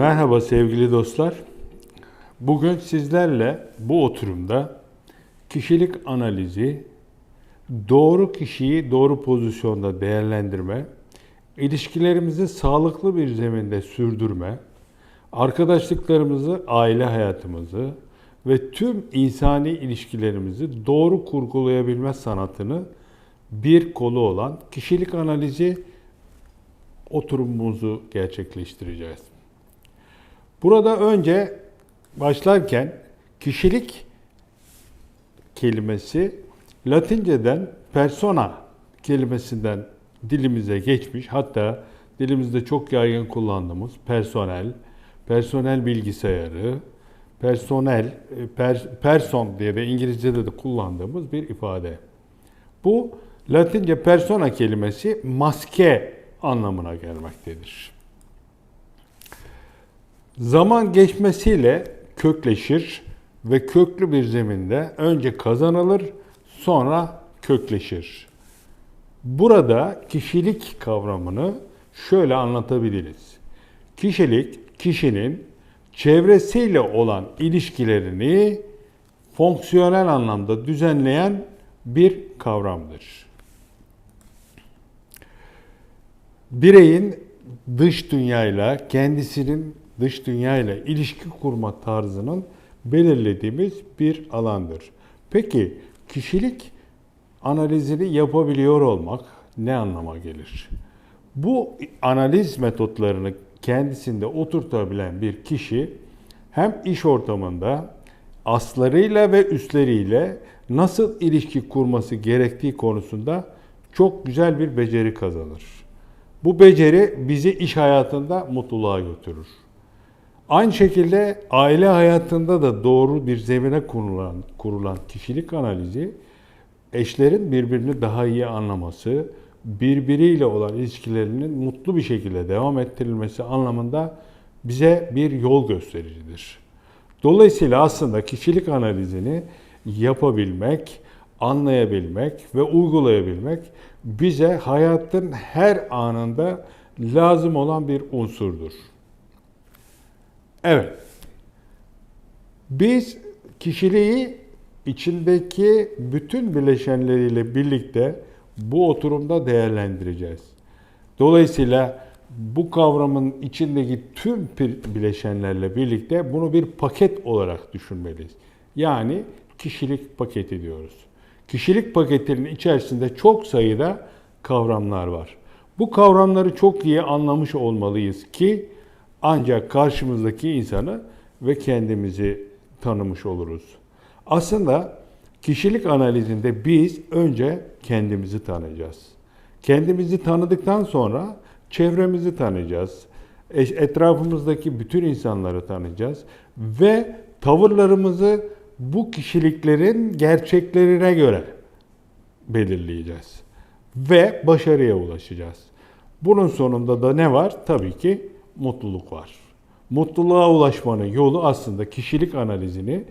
Merhaba sevgili dostlar. Bugün sizlerle bu oturumda kişilik analizi, doğru kişiyi doğru pozisyonda değerlendirme, ilişkilerimizi sağlıklı bir zeminde sürdürme, arkadaşlıklarımızı, aile hayatımızı ve tüm insani ilişkilerimizi doğru kurgulayabilme sanatını bir kolu olan kişilik analizi oturumumuzu gerçekleştireceğiz. Burada önce başlarken kişilik kelimesi Latinceden persona kelimesinden dilimize geçmiş. Hatta dilimizde çok yaygın kullandığımız personel, personel bilgisayarı, personel, e, per, person diye de İngilizce'de de kullandığımız bir ifade. Bu Latince persona kelimesi maske anlamına gelmektedir. Zaman geçmesiyle kökleşir ve köklü bir zeminde önce kazanılır, sonra kökleşir. Burada kişilik kavramını şöyle anlatabiliriz. Kişilik, kişinin çevresiyle olan ilişkilerini fonksiyonel anlamda düzenleyen bir kavramdır. Bireyin dış dünyayla, kendisinin dış dünyayla ilişki kurma tarzının belirlediğimiz bir alandır. Peki kişilik analizini yapabiliyor olmak ne anlama gelir? Bu analiz metotlarını kendisinde oturtabilen bir kişi hem iş ortamında aslarıyla ve üstleriyle nasıl ilişki kurması gerektiği konusunda çok güzel bir beceri kazanır. Bu beceri bizi iş hayatında mutluluğa götürür. Aynı şekilde aile hayatında da doğru bir zemine kurulan, kurulan kişilik analizi eşlerin birbirini daha iyi anlaması, birbiriyle olan ilişkilerinin mutlu bir şekilde devam ettirilmesi anlamında bize bir yol göstericidir. Dolayısıyla aslında kişilik analizini yapabilmek, anlayabilmek ve uygulayabilmek bize hayatın her anında lazım olan bir unsurdur. Evet. Biz kişiliği içindeki bütün bileşenleriyle birlikte bu oturumda değerlendireceğiz. Dolayısıyla bu kavramın içindeki tüm bileşenlerle birlikte bunu bir paket olarak düşünmeliyiz. Yani kişilik paketi diyoruz. Kişilik paketinin içerisinde çok sayıda kavramlar var. Bu kavramları çok iyi anlamış olmalıyız ki ancak karşımızdaki insanı ve kendimizi tanımış oluruz. Aslında kişilik analizinde biz önce kendimizi tanıyacağız. Kendimizi tanıdıktan sonra çevremizi tanıyacağız. Etrafımızdaki bütün insanları tanıyacağız ve tavırlarımızı bu kişiliklerin gerçeklerine göre belirleyeceğiz ve başarıya ulaşacağız. Bunun sonunda da ne var? Tabii ki mutluluk var. Mutluluğa ulaşmanın yolu aslında kişilik analizini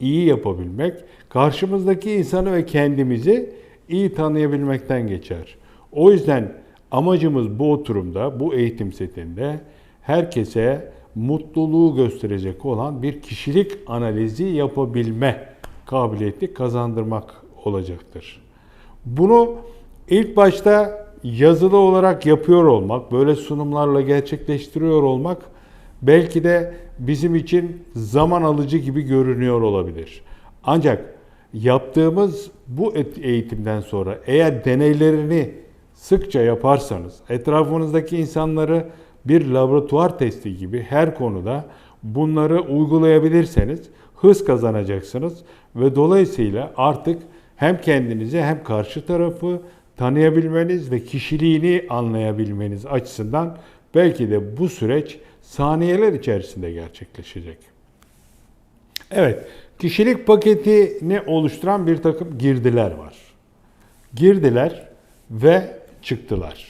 iyi yapabilmek, karşımızdaki insanı ve kendimizi iyi tanıyabilmekten geçer. O yüzden amacımız bu oturumda, bu eğitim setinde herkese mutluluğu gösterecek olan bir kişilik analizi yapabilme kabiliyeti kazandırmak olacaktır. Bunu ilk başta yazılı olarak yapıyor olmak, böyle sunumlarla gerçekleştiriyor olmak belki de bizim için zaman alıcı gibi görünüyor olabilir. Ancak yaptığımız bu eğitimden sonra eğer deneylerini sıkça yaparsanız, etrafınızdaki insanları bir laboratuvar testi gibi her konuda bunları uygulayabilirseniz hız kazanacaksınız ve dolayısıyla artık hem kendinizi hem karşı tarafı tanıyabilmeniz ve kişiliğini anlayabilmeniz açısından belki de bu süreç saniyeler içerisinde gerçekleşecek. Evet, kişilik paketini oluşturan bir takım girdiler var. Girdiler ve çıktılar.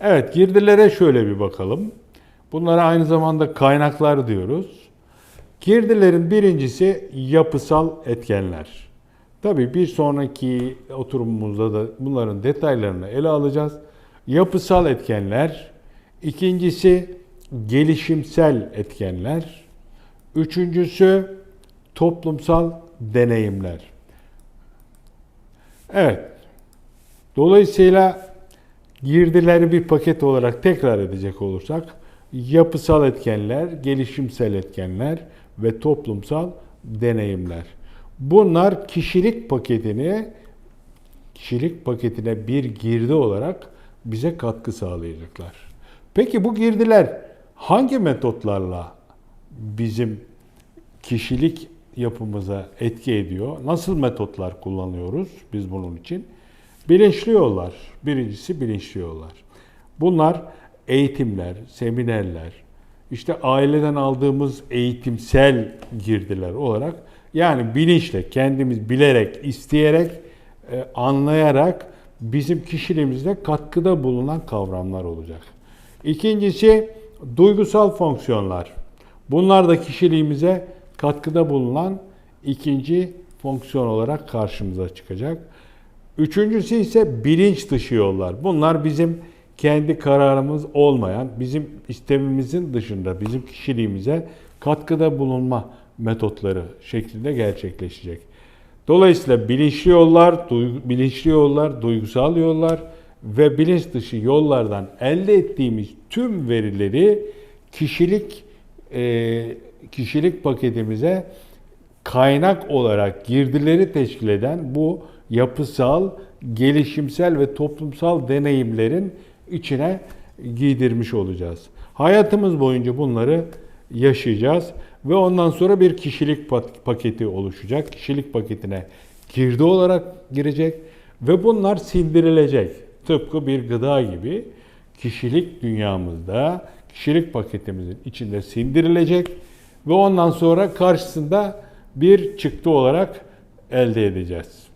Evet, girdilere şöyle bir bakalım. Bunlara aynı zamanda kaynaklar diyoruz. Girdilerin birincisi yapısal etkenler. Tabii bir sonraki oturumumuzda da bunların detaylarını ele alacağız. Yapısal etkenler, ikincisi gelişimsel etkenler. Üçüncüsü toplumsal deneyimler. Evet. Dolayısıyla girdileri bir paket olarak tekrar edecek olursak yapısal etkenler, gelişimsel etkenler ve toplumsal deneyimler. Bunlar kişilik paketini kişilik paketine bir girdi olarak bize katkı sağlayacaklar. Peki bu girdiler hangi metotlarla bizim kişilik yapımıza etki ediyor? Nasıl metotlar kullanıyoruz biz bunun için? Bilinçli yollar. Birincisi bilinçli yollar. Bunlar eğitimler, seminerler, işte aileden aldığımız eğitimsel girdiler olarak yani bilinçle, kendimiz bilerek, isteyerek, e, anlayarak bizim kişiliğimizde katkıda bulunan kavramlar olacak. İkincisi duygusal fonksiyonlar. Bunlar da kişiliğimize katkıda bulunan ikinci fonksiyon olarak karşımıza çıkacak. Üçüncüsü ise bilinç dışı yollar. Bunlar bizim kendi kararımız olmayan, bizim istemimizin dışında bizim kişiliğimize katkıda bulunma metotları şeklinde gerçekleşecek. Dolayısıyla bilinçli yollar, duygu, bilinçli yollar, duygusal yollar ve bilinç dışı yollardan elde ettiğimiz tüm verileri kişilik e, kişilik paketimize kaynak olarak girdileri teşkil eden bu yapısal, gelişimsel ve toplumsal deneyimlerin içine giydirmiş olacağız. Hayatımız boyunca bunları yaşayacağız ve ondan sonra bir kişilik paketi oluşacak. Kişilik paketine girdi olarak girecek ve bunlar sindirilecek. Tıpkı bir gıda gibi kişilik dünyamızda, kişilik paketimizin içinde sindirilecek ve ondan sonra karşısında bir çıktı olarak elde edeceğiz.